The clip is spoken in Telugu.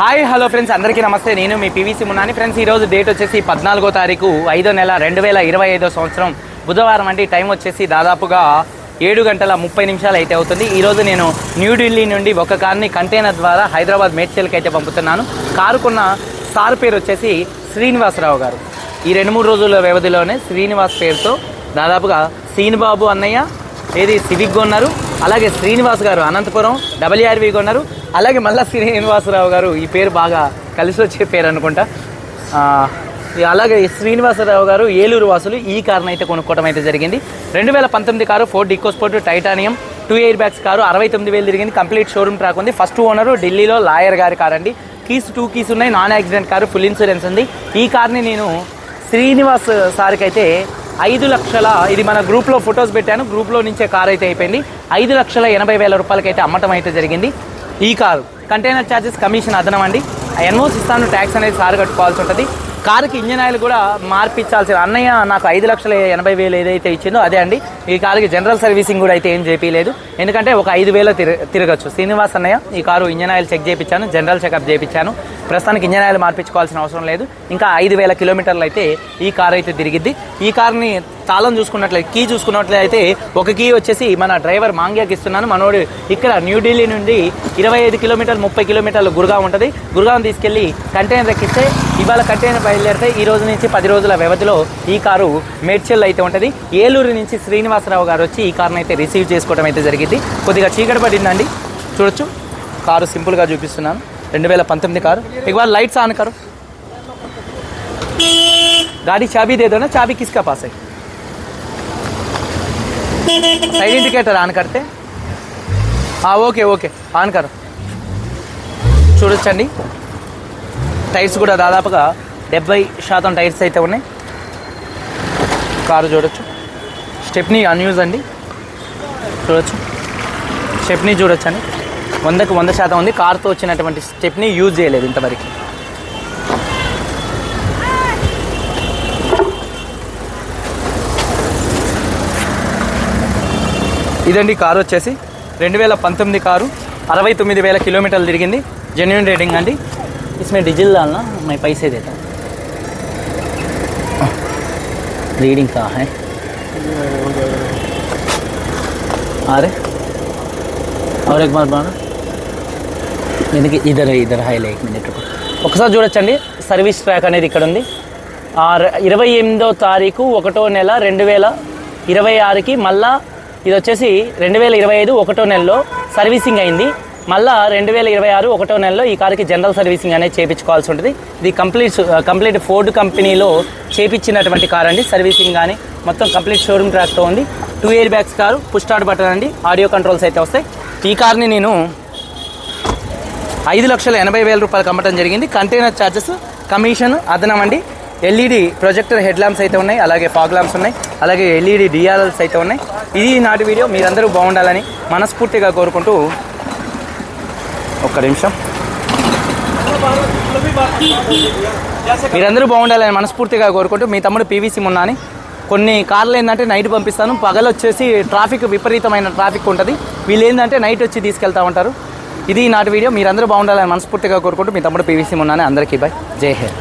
Hi hello friends. అందరికీ నమస్తే. నేను మీ పీవీసీ మున్నాని ఫ్రెండ్స్ ఈరోజు డేట్ వచ్చేసి పద్నాలుగో తారీఖు ఐదో నెల రెండు వేల ఇరవై ఐదో సంవత్సరం. బుధవారం అంటే టైం వచ్చేసి దాదాపుగా ఏడు గంటల ముప్పై నిమిషాలు అయితే అవుతుంది. ఈరోజు నేను న్యూఢిల్లీ నుండి ఒక కార్ని కంటైనర్ ద్వారా హైదరాబాద్ మేడ్చల్కి అయితే పంపుతున్నాను. కారుకున్న సార్ పేరు వచ్చేసి శ్రీనివాసరావు గారు. ఈ రెండు మూడు రోజుల వ్యవధిలోనే శ్రీనివాస్ పేరుతో దాదాపుగా శ్రీనిబాబు అన్నయ్య ఏది సివిగ్గా ఉన్నారు అలాగే శ్రీనివాస్ గారు అనంతపురం డబ్ల్యూఆర్వి కొన్నారు. అలాగే మళ్ళీ శ్రీనివాసరావు గారు ఈ పేరు బాగా కలిసి వచ్చే పేరు అనుకుంటా. అలాగే శ్రీనివాసరావు గారు ఏలూరు వాసులు ఈ కారును అయితే కొనుక్కోవడం అయితే జరిగింది. రెండు వేల పంతొమ్మిది car Ford EcoSport titanium two airbags car అరవై తొమ్మిది వేలు తిరిగింది. కంప్లీట్ షోరూమ్ ట్రాక్ ఉంది. ఫస్ట్ ఓనరు ఢిల్లీలో లాయర్ గారి కార్ అండి. కీస్ టూ కీస్ ఉన్నాయి. Non accident car full insurance ఉంది. ఈ కార్ని నేను శ్రీనివాస్ సార్కి అయితే ఐదు లక్షల ఇది మన గ్రూప్లో ఫొటోస్ పెట్టాను. గ్రూప్లో నుంచే కార్ అయితే అయిపోయింది. ఐదు లక్షల ఎనభై వేల రూపాయలకి అయితే అమ్మటం అయితే జరిగింది. ఈ కారు. కంటైనర్ ఛార్జెస్ కమిషన్ అదనం అండి. ఎన్ఓస్ ఇస్తాను ట్యాక్స్ అనేది సార్ కట్టుకోవాల్సి ఉంటుంది. కారుకి ఇంజన్ ఆయిల్ కూడా మార్పించాల్సిన అన్నయ్య నాకు ఐదు లక్షల ఎనభై వేలు ఏదైతే ఇచ్చిందో అదే అండి. ఈ కారుకి జనరల్ సర్వీసింగ్ కూడా అయితే ఏం చేపించలేదు ఎందుకంటే ఒక ఐదు వేలు తిర తిరగచ్చు. శ్రీనివాస్ అన్నయ్య ఈ కారు ఇంజన్ ఆయిల్ చెక్ చేయించాను జనరల్ చెకప్ చేయించాను ప్రస్తుతానికి ఇంజన్ ఆయిల్ మార్పించుకోవాల్సిన అవసరం లేదు. ఇంకా ఐదు వేల కిలోమీటర్లు అయితే ఈ కారు అయితే తిరిగిద్ది. ఈ కారుని తాళం చూసుకున్నట్లయితే కీ చూసుకున్నట్లయితే ఒక కీ వచ్చేసి మన డ్రైవర్ మాంగ్యాకి ఇస్తున్నాను మనోడు ఇక్కడ న్యూఢిల్లీ నుండి ఇరవై ఐదు కిలోమీటర్లు ముప్పై కిలోమీటర్లు గురుగాం ఉంటుంది గురుగాం తీసుకెళ్ళి కంటైనర్ ఎక్కిస్తే ఇవాళ కంటైనర్ బయలుదేరితే ఈ రోజు నుంచి పది రోజుల వ్యవధిలో ఈ కారు మేడ్చల్ అయితే ఉంటుంది ఏలూరు నుంచి శ్రీనివాసరావు గారు వచ్చి ఈ కార్ని అయితే రిసీవ్ చేసుకోవడం అయితే జరిగింది కొద్దిగా చీకటి పడిందండి చూడొచ్చు కారు సింపుల్గా చూపిస్తున్నాను రెండు వేల పంతొమ్మిది కారు ఇవాళ లైట్స్ ఆన్ కరు गाड़ी चाबी दे दो ना चाबी किसका पास है సైड ఇండికేటర్ ఆన్ కడితే? Okay okay. ఆన్ కరు. చూడొచ్చండి. టైర్స్ కూడా దాదాపుగా డెబ్బై శాతం టైర్స్ అయితే ఉన్నాయి. కారు చూడొచ్చు. స్టెప్నీ అన్యూజ్ అండి. చూడొచ్చు. స్టెప్నీ చూడొచ్చండి. వందకు వంద శాతం ఉంది. కార్తో వచ్చినటువంటి స్టెప్ని యూజ్ చేయలేదు ఇంతవరకు. ఇదండి కారు వచ్చేసి రెండు వేల పంతొమ్మిది కారు అరవై తొమ్మిది వేల కిలోమీటర్లు తిరిగింది జెన్యున్ రేటింగ్ అండి इसमें डीजल डालना मैं पैसे देता हूँ रीडिंग कहाँ है अरे और एक बार बाना ఎందుకు ఇద్దరు ఇద్దరు హైలే ఒక మినిట్ ఒకసారి చూడొచ్చండి సర్వీస్ ట్రాక్ అనేది ఇక్కడ ఉంది ఆ ర- ఇరవై ఎనిమిదో తారీఖు ఒకటో నెల రెండు వేల ఇరవై ఆరుకి మళ్ళా ఇది వచ్చేసి రెండు వేల ఇరవై ఐదు ఒకటో నెలలో సర్వీసింగ్ అయింది. మళ్ళా రెండు వేల ఇరవై ఆరు ఒకటో నెలలో ఈ కారుకి జనరల్ సర్వీసింగ్ అనేది చేయించుకోవాల్సి ఉంటుంది. ఇది కంప్లీట్ కంప్లీట్ ఫోర్డ్ కంపెనీలో చేపించినటువంటి కార్ అండి. సర్వీసింగ్ కానీ మొత్తం కంప్లీట్ షోరూమ్ ట్రాక్తో ఉంది. Two airbags car push start button అండి. ఆడియో కంట్రోల్స్ అయితే వస్తాయి. ఈ కార్ని నేను ఐదు లక్షల ఎనభై వేల రూపాయలకు అమ్మటం జరిగింది. కంటైనర్ ఛార్జెస్ కమిషన్ అదనం అండి. ఎల్ఈడి ప్రొజెక్టర్ హెడ్ ల్యాంప్స్ అయితే ఉన్నాయి అలాగే ఫాగ్ ల్యాంప్స్ ఉన్నాయి అలాగే ఎల్ఈడి డిఆర్ఎల్స్ అయితే ఉన్నాయి. ఇది నాటి వీడియో మీరందరూ బాగుండాలని మనస్ఫూర్తిగా కోరుకుంటూ ఒక్క నిమిషం. మీరందరూ బాగుండాలని మనస్ఫూర్తిగా కోరుకుంటూ మీ తమ్ముడు పీవీసీ మున్నాని కొన్ని కార్లు ఏంటంటే నైట్ పంపిస్తాను పగలు వచ్చేసి ట్రాఫిక్ విపరీతమైన ట్రాఫిక్ ఉంటుంది. వీళ్ళు ఏంటంటే నైట్ వచ్చి తీసుకెళ్తా ఉంటారు. ఇది నాటి వీడియో మీరందరూ బాగుండాలని మనస్ఫూర్తిగా కోరుకుంటూ మీ తమ్ముడు పీవీసీ మున్నాని అందరికీ బాయ్. జై హింద్.